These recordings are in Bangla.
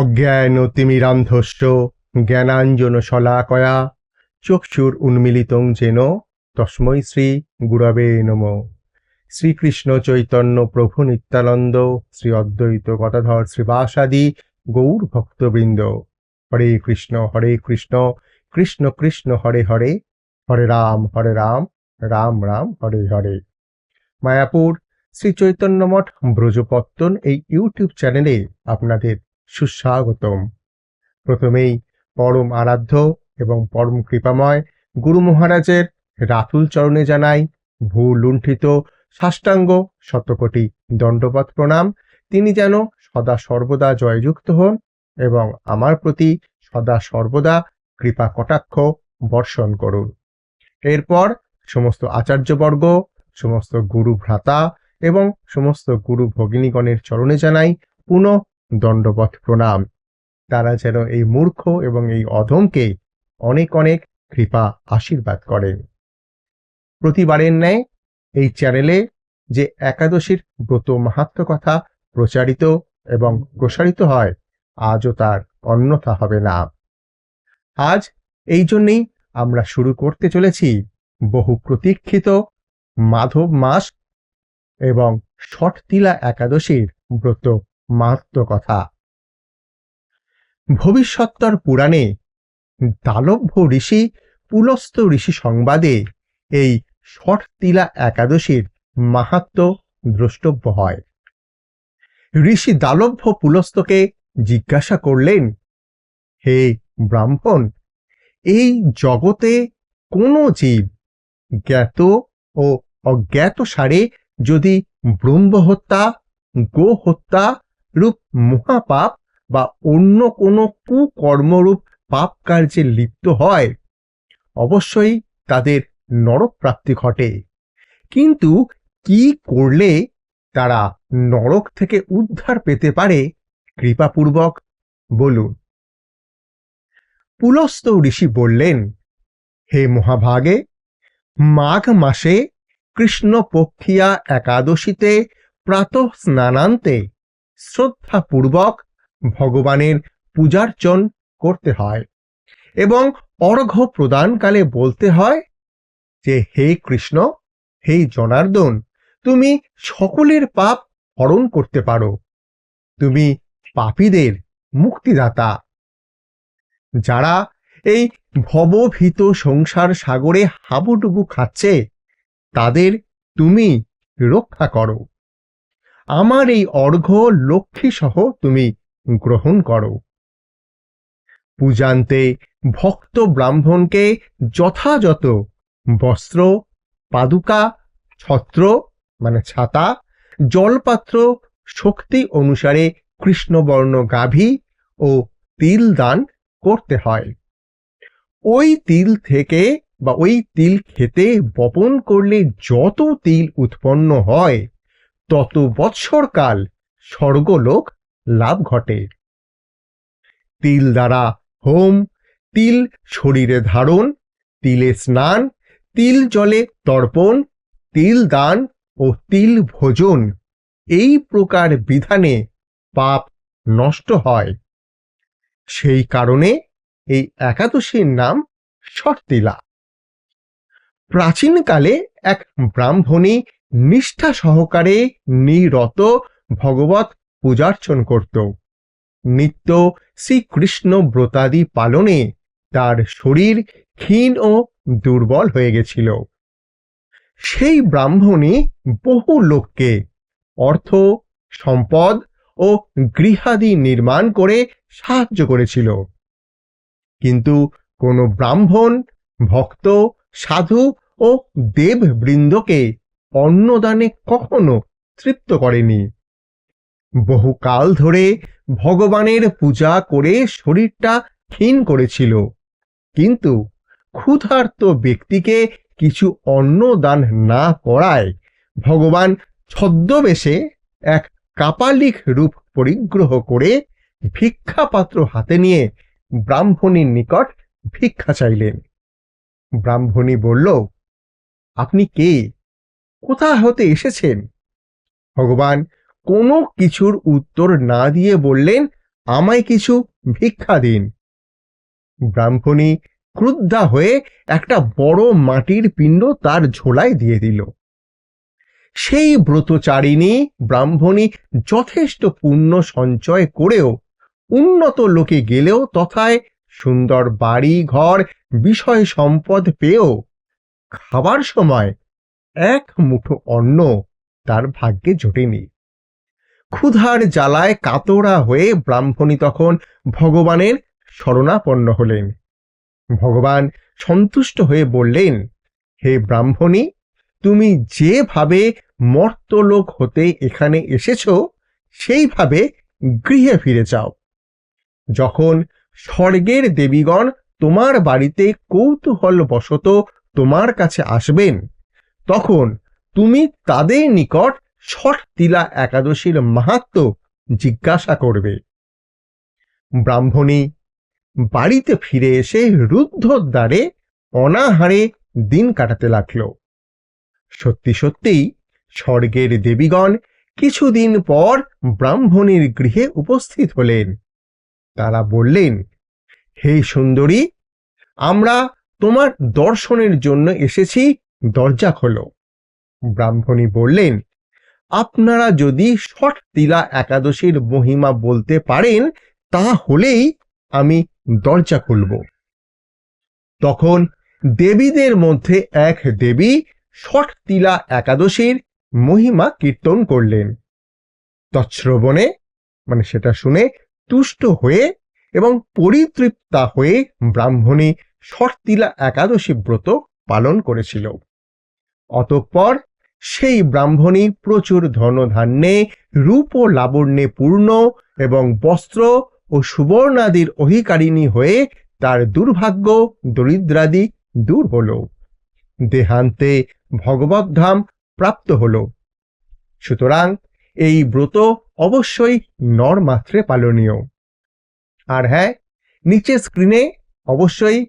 অজ্ঞান তিমিরান্ধস্য, জ্ঞানাঞ্জন শলাকয়া, চক্ষুর উন্মিলিতং যেন তস্মৈ শ্রী গুরবে নম। শ্রীকৃষ্ণ চৈতন্য প্রভু নিত্যানন্দ, শ্রী অদ্বৈত গদাধর শ্রীবাসাদি, গৌর ভক্তবৃন্দ। হরে কৃষ্ণ হরে কৃষ্ণ কৃষ্ণ কৃষ্ণ, হরে হরে হরে রাম হরে রাম রাম রাম, হরে হরে। মায়াপুর, শ্রী চৈতন্য মঠ ব্রজপত্তন এই ইউটিউব চ্যানেলে আপনাদের সুস্বাগতম। প্রথমেই পরম আরাধ্য এবং পরম কৃপাময় গুরু মহারাজের রাতুল চরণে জানাই ভূ লুণ্ঠিত সাষ্টাঙ্গ শতকোটি দণ্ডবত প্রণাম। তিনি যেন সদা সর্বদা জয়যুক্ত হন এবং আমার প্রতি সদা সর্বদা কৃপা কটাক্ষ বর্ষণ করুন। এরপর সমস্ত আচার্যবর্গ, সমস্ত গুরু ভ্রাতা এবং সমস্ত গুরু ভগিনীগণের চরণে জানাই পুনঃ দণ্ডবত প্রণাম। তারা যেন এই মূর্খ এবং এই অধমকে অনেক অনেক কৃপা আশীর্বাদ করেন প্রতিবারের ন্যায় এই চ্যানেলে যে একাদশীর ব্রত মাহাত্ম কথা প্রচারিত এবং প্রসারিত হয়, আজও তার অন্যথা হবে না। আজ এই জন্যেই আমরা শুরু করতে চলেছি বহু প্রতীক্ষিত মাধব মাস এবং ষটতিলা একাদশীর ব্রত মাহাত্ম কথা। ভবিষ্যত্তর পুরাণে দালভ্য ঋষি পুলস্ত ঋষি সংবাদে এই ষটতিলা একাদশীর মাহাত্ম দ্রষ্টব্য হয়। ঋষি দালভ্য পুলস্তকে জিজ্ঞাসা করলেন, হে ব্রাহ্মণ, এই জগতে কোনো জীব জ্ঞাত ও অজ্ঞাত সারে যদি ব্রহ্ম হত্যা গো হত্যা রূপ মহাপাপ বা অন্য কোনো কুকর্মরূপ পাপ কার্যে লিপ্ত হয়, অবশ্যই তাদের নরক প্রাপ্তি ঘটে। কিন্তু কি করলে তারা নরক থেকে উদ্ধার পেতে পারে, কৃপাপূর্বক বলুন। পুলস্ত ঋষি বললেন, হে মহাভাগে, মাঘ মাসে কৃষ্ণপক্ষিয়া একাদশীতে প্রাতঃ স্নানান্তে শ্রদ্ধাপূর্বক ভগবানের পূজার্চন করতে হয় এবং অর্ঘ্য প্রদানকালে বলতে হয় যে, হে কৃষ্ণ, হে জনার্দন, তুমি সকলের পাপ হরণ করতে পারো। তুমি পাপীদের মুক্তিদাতা। যারা এই ভবভীত সংসার সাগরে হাবুডুবু খাচ্ছে, তাদের তুমি রক্ষা করো। আমার এই অর্ঘ্য লক্ষ্মী সহ তুমি গ্রহণ করো। পূজান্তে ভক্ত ব্রাহ্মণকে যথাযথ বস্ত্র, পাদুকা, ছত্র মানে ছাতা, জলপাত্র, শক্তি অনুসারে কৃষ্ণবর্ণ গাভী ও তিল দান করতে হয়। ওই তিল থেকে বা ওই তিল খেতে বপন করলে যত তিল উৎপন্ন হয় তত বৎসরকাল স্বর্গলোক লাভ ঘটে। তিল দ্বারা হোম, তিল শরীরে ধারণ, তিলে স্নান, তিল জলে তর্পণ, তিল দান ও তিল ভোজন, এই প্রকার বিধানে পাপ নষ্ট হয়। সেই কারণে এই একাদশীর নাম শর্তিলা প্রাচীনকালে এক ব্রাহ্মণী নিষ্ঠা সহকারে নিরত ভগবত পূজার্চন করত। নিত্য শ্রীকৃষ্ণ ব্রতাদি পালনে তার শরীর ক্ষীণ ও দুর্বল হয়ে গেছিল। সেই ব্রাহ্মণী বহু লোককে অর্থ, সম্পদ ও গৃহাদি নির্মাণ করে সাহায্য করেছিল। কিন্তু কোনো ব্রাহ্মণ, ভক্ত, সাধু ও দেববৃন্দকে অন্নদানে কখনো তৃপ্ত করেনি। বহুকাল ধরে ভগবানের পূজা করে শরীরটা ক্ষীণ করেছিল। কিন্তু ক্ষুধার্ত ব্যক্তিকে কিছু অন্ন দান না করায় ভগবান ছদ্মবেশে এক কাপালিক রূপ পরিগ্রহ করে ভিক্ষাপাত্র হাতে নিয়ে ব্রাহ্মণীর নিকট ভিক্ষা চাইলেন। ব্রাহ্মণী বলল, আপনি কে? কোথা হতে এসেছেন? ভগবান কোনো কিছুর উত্তর না দিয়ে বললেন, আমায় কিছু ভিক্ষা দিন। ব্রাহ্মণী ক্রুদ্ধা হয়ে একটা বড় মাটির পিণ্ড তার ঝোলায় দিয়ে দিল। সেই ব্রতচারিণী ব্রাহ্মণী যথেষ্ট পুণ্য সঞ্চয় করেও উন্নত লোকে গেলেও তথায় সুন্দর বাড়ি ঘর বিষয় সম্পদ পেয়েও খাবার সময় এক মুঠো অন্ন তার ভাগ্যে জোটেনি। ক্ষুধার জ্বালায় কাতরা হয়ে ব্রাহ্মণী তখন ভগবানের শরণাপন্ন হলেন। ভগবান সন্তুষ্ট হয়ে বললেন, হে ব্রাহ্মণী, তুমি যেভাবে মর্তলোক হতে এখানে এসেছ, সেইভাবে গৃহে ফিরে যাও। যখন স্বর্গের দেবীগণ তোমার বাড়িতে কৌতূহল বশত তোমার কাছে আসবেন তখন তুমি তাদের নিকট ষট তিলা একাদশীর মাহাত্ম জিজ্ঞাসা করবে। ব্রাহ্মণী, বাড়িতে ফিরে এসে রুদ্ধর দ্বারে অনাহারে দিন কাটাতে লাগল। সত্যি সত্যিই স্বর্গের দেবীগণ কিছুদিন পর ব্রাহ্মণীর গৃহে উপস্থিত হলেন। তারা বললেন, হে সুন্দরী, আমরা তোমার দর্শনের জন্য এসেছি দরজা খোলো। ব্রাহ্মণী বললেন, আপনারা যদি ষট তিলা একাদশীর মহিমা বলতে পারেন তা হলেই আমি দরজা খুলব। তখন দেবীদের মধ্যে এক দেবী ষট তিলা একাদশীর মহিমা কীর্তন করলেন। তৎশ্রবণে মানে সেটা শুনে তুষ্ট হয়ে এবং পরিতৃপ্তা হয়ে ব্রাহ্মণী ষটতিলা একাদশী ব্রত পালন করেছিল। অতঃপর সেই ব্রাহ্মণী প্রচুর ধনধান্যে, রূপ ও লাবণ্যে পূর্ণ এবং বস্ত্র ও সুবর্ণাদির অধিকারিণী হয়ে তার দুর্ভাগ্য, দরিদ্রাদি দূর হল। দেহান্তে ভগবদ্ধাম প্রাপ্ত হল। সুতরাং এই ব্রত অবশ্যই নরমাত্রে পালনীয়। আর হ্যাঁ নিচে স্ক্রিনে অবশ্যই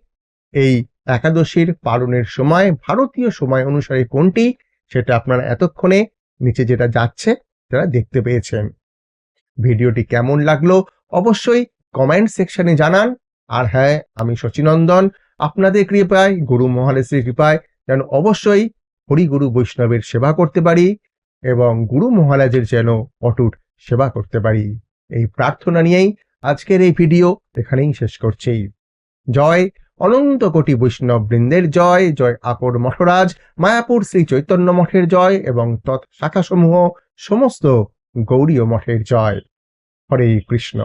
এই একাদশীর পালনের সময়, ভারতীয় সময় অনুসারে কোনটি, সেটা আপনারা এতক্ষণে নিচে যেটা যাচ্ছে, সেটা দেখতে পেয়েছেন। ভিডিওটি কেমন লাগল অবশ্যই কমেন্ট সেকশনে জানান। আর হ্যাঁ আমি শচীনন্দন, আপনাদের কৃপায়, গুরু মহারাজের কৃপায় যেন অবশ্যই হরিগুরু বৈষ্ণবের সেবা করতে পারি এবং গুরু মহারাজের যেন অটুট সেবা করতে পারি। এই প্রার্থনা নিয়েই আজকের এই ভিডিও এখানেই শেষ করছি। জয় অনন্ত কোটি বৈষ্ণব বৃন্দের জয় জয় আকর মঠরাজ, মায়াপুর শ্রী চৈতন্য মঠের জয় এবং তৎ শাখাসমূহ সমস্ত গৌরীয় মঠের জয়। হরে কৃষ্ণ।